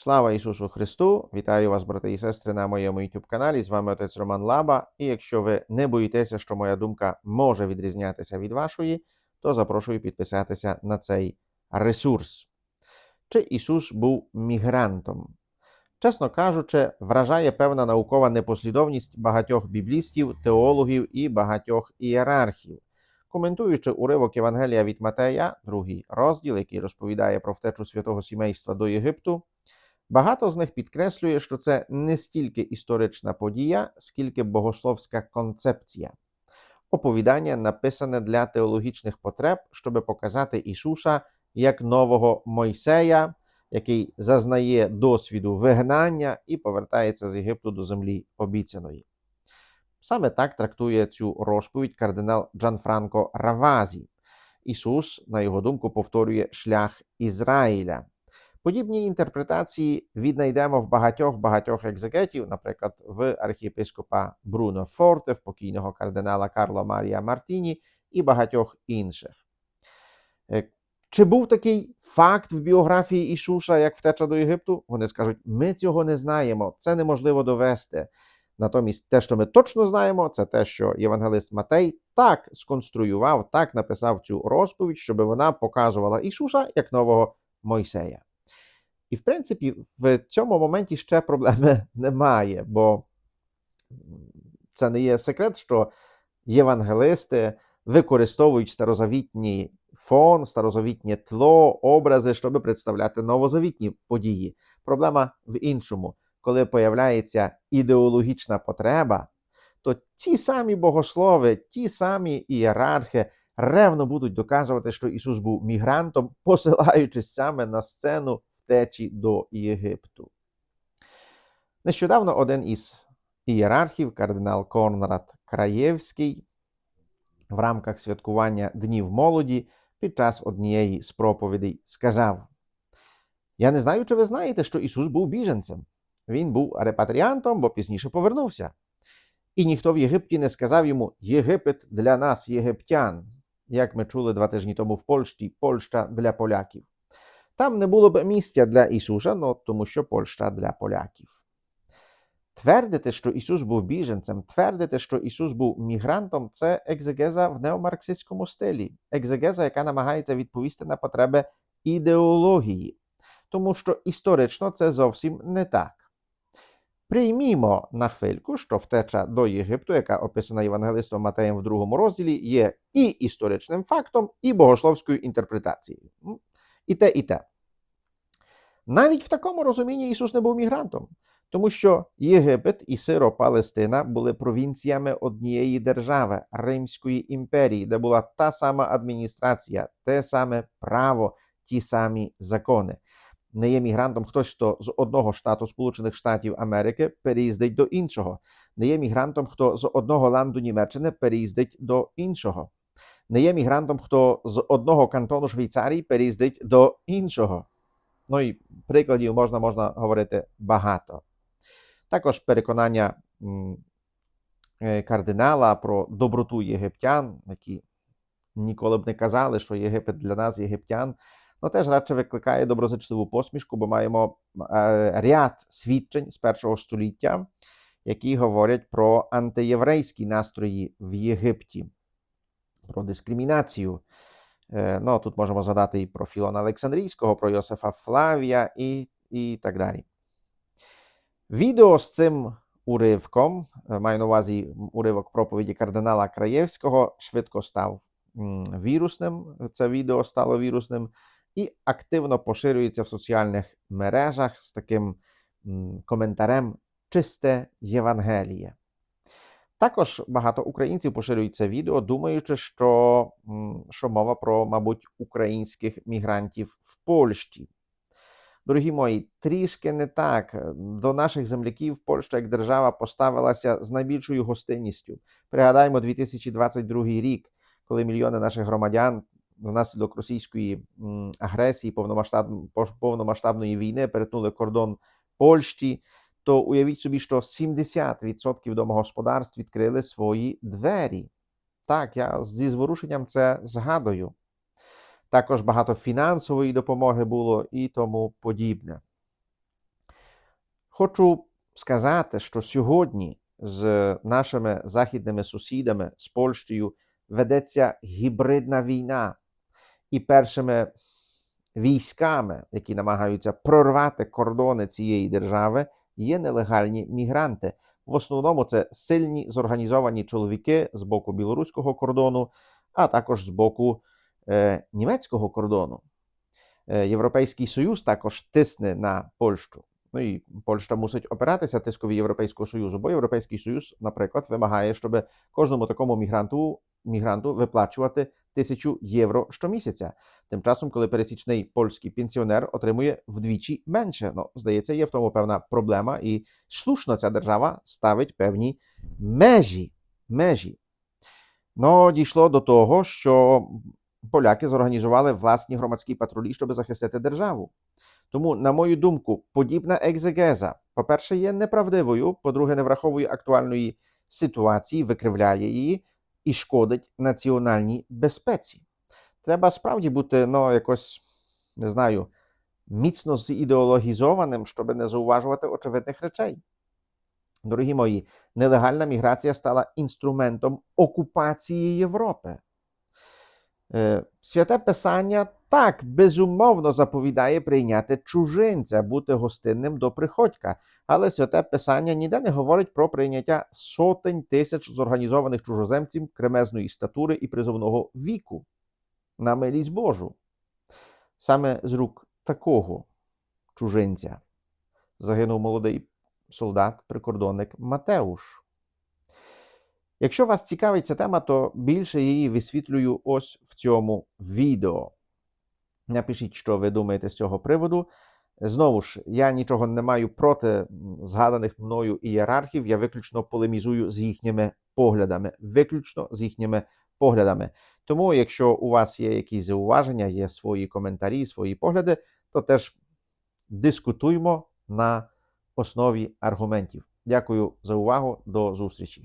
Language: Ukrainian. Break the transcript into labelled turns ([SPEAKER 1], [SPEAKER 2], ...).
[SPEAKER 1] Слава Ісусу Христу! Вітаю вас, брати і сестри, на моєму YouTube каналі. З вами отець Роман Лаба. І якщо ви не боїтеся, що моя думка може відрізнятися від вашої, то запрошую підписатися на цей ресурс. Чи Ісус був мігрантом? Чесно кажучи, вражає певна наукова непослідовність багатьох біблістів, теологів і багатьох ієрархів. Коментуючи уривок Євангелія від Матея, другий розділ, який розповідає про втечу святого сімейства до Єгипту, багато з них підкреслює, що це не стільки історична подія, скільки богословська концепція. Оповідання написане для теологічних потреб, щоб показати Ісуса як нового Мойсея, який зазнає досвіду вигнання і повертається з Єгипту до землі обіцяної. Саме так трактує цю розповідь кардинал Джанфранко Равазі. Ісус, на його думку, повторює шлях Ізраїля. Подібні інтерпретації віднайдемо в багатьох багатьох екзегетів, наприклад, в архієпископа Бруно Форте, в покійного кардинала Карло Марія Мартіні і багатьох інших. Е, Чи був такий факт в біографії Ісуса, як втеча до Єгипту? Вони скажуть: ми цього не знаємо, це неможливо довести. Натомість, те, що ми точно знаємо, це те, що євангелист Матей так сконструював, так написав цю розповідь, щоб вона показувала Ісуса як нового Мойсея. І, в принципі, в цьому моменті ще проблеми немає, бо це не є секрет, що євангелисти використовують старозавітній фон, старозавітнє тло, образи, щоб представляти новозавітні події. Проблема в іншому коли появляється ідеологічна потреба, то ті самі богослови, ті самі ієрархи ревно будуть доказувати, що Ісус був мігрантом, посилаючись саме на сцену втечі до Єгипту. Нещодавно один із ієрархів, кардинал Конрад Краєвський, в рамках святкування Днів молоді під час однієї з проповідей сказав: Я не знаю, чи ви знаєте, що Ісус був біженцем. Він був репатріантом, бо пізніше повернувся. І ніхто в Єгипті не сказав йому Єгипет для нас, єгиптян, як ми чули два тижні тому в Польщі, Польща для поляків. Там не було б місця для Ісуса, ну, тому що Польща для поляків. Твердити, що Ісус був біженцем, твердити, що Ісус був мігрантом, це екзегеза в неомарксистському стилі, екзегеза, яка намагається відповісти на потреби ідеології, тому що історично це зовсім не так. Приймімо на хвильку, що втеча до Єгипту, яка описана Євангелистом Матеєм в другому розділі, є і історичним фактом, і богословською інтерпретацією. І те, і те. Навіть в такому розумінні Ісус не був мігрантом, тому що Єгипет і Сиро Палестина були провінціями однієї держави Римської імперії, де була та сама адміністрація, те саме право, ті самі закони не є мігрантом хтось, хто з одного штату Сполучених Штатів Америки переїздить до іншого. Не є мігрантом, хто з одного ланду Німеччини переїздить до іншого. Не є мігрантом, хто з одного кантону Швейцарії переїздить до іншого. Ну і прикладів можна можна говорити багато. Також переконання е, кардинала про доброту єгиптян, які ніколи б не казали, що Єгипет для нас, єгиптян, ну теж радше викликає доброзичливу посмішку, бо маємо е, ряд свідчень з першого століття, які говорять про антиєврейські настрої в Єгипті, про дискримінацію. Е, ну, Тут можемо згадати і про Філона Олександрійського, про Йосифа Флавія і, і так далі. Відео з цим уривком, е, маю на увазі уривок проповіді кардинала Краєвського, швидко став вірусним. Це відео стало вірусним і активно поширюється в соціальних мережах з таким коментарем Чисте Євангеліє. Також багато українців поширюють це відео, думаючи, що, що мова про, мабуть, українських мігрантів в Польщі. Дорогі мої, трішки не так. До наших земляків Польща як держава поставилася з найбільшою гостинністю. Пригадаймо 2022 рік, коли мільйони наших громадян внаслідок російської агресії, повномасштабної війни перетнули кордон Польщі, то уявіть собі, що 70% домогосподарств відкрили свої двері. Так, я зі зворушенням це згадую. Також багато фінансової допомоги було і тому подібне. Хочу сказати, що сьогодні з нашими західними сусідами, з Польщею, ведеться гібридна війна, і першими військами, які намагаються прорвати кордони цієї держави, є нелегальні мігранти. В основному це сильні зорганізовані чоловіки з боку білоруського кордону, а також з боку е, німецького кордону. Е, Європейський Союз також тисне на Польщу. Ну і Польща мусить опиратися тискові Європейського Союзу, бо Європейський Союз, наприклад, вимагає, щоб кожному такому мігранту, мігранту виплачувати тисячу євро щомісяця. Тим часом, коли пересічний польський пенсіонер отримує вдвічі менше. Ну, здається, є в тому певна проблема, і слушно ця держава ставить певні межі. межі. Ну, дійшло до того, що поляки зорганізували власні громадські патрулі, щоб захистити державу. Тому, на мою думку, подібна екзегеза, по-перше, є неправдивою, по-друге, не враховує актуальної ситуації, викривляє її і шкодить національній безпеці. Треба справді бути, ну, якось, не знаю, міцно зідеологізованим, щоб не зауважувати очевидних речей. Дорогі мої, нелегальна міграція стала інструментом окупації Європи. Е, Святе Писання так безумовно заповідає прийняти чужинця, бути гостинним до приходька. Але святе Писання ніде не говорить про прийняття сотень тисяч зорганізованих чужоземців кремезної статури і призовного віку на милість Божу. Саме з рук такого чужинця загинув молодий солдат-прикордонник Матеуш. Якщо вас цікавить ця тема, то більше її висвітлюю ось в цьому відео. Напишіть, що ви думаєте з цього приводу. Знову ж, я нічого не маю проти згаданих мною ієрархів, я виключно полемізую з їхніми поглядами. Виключно з їхніми поглядами. Тому, якщо у вас є якісь зауваження, є свої коментарі, свої погляди, то теж дискутуймо на основі аргументів. Дякую за увагу. До зустрічі.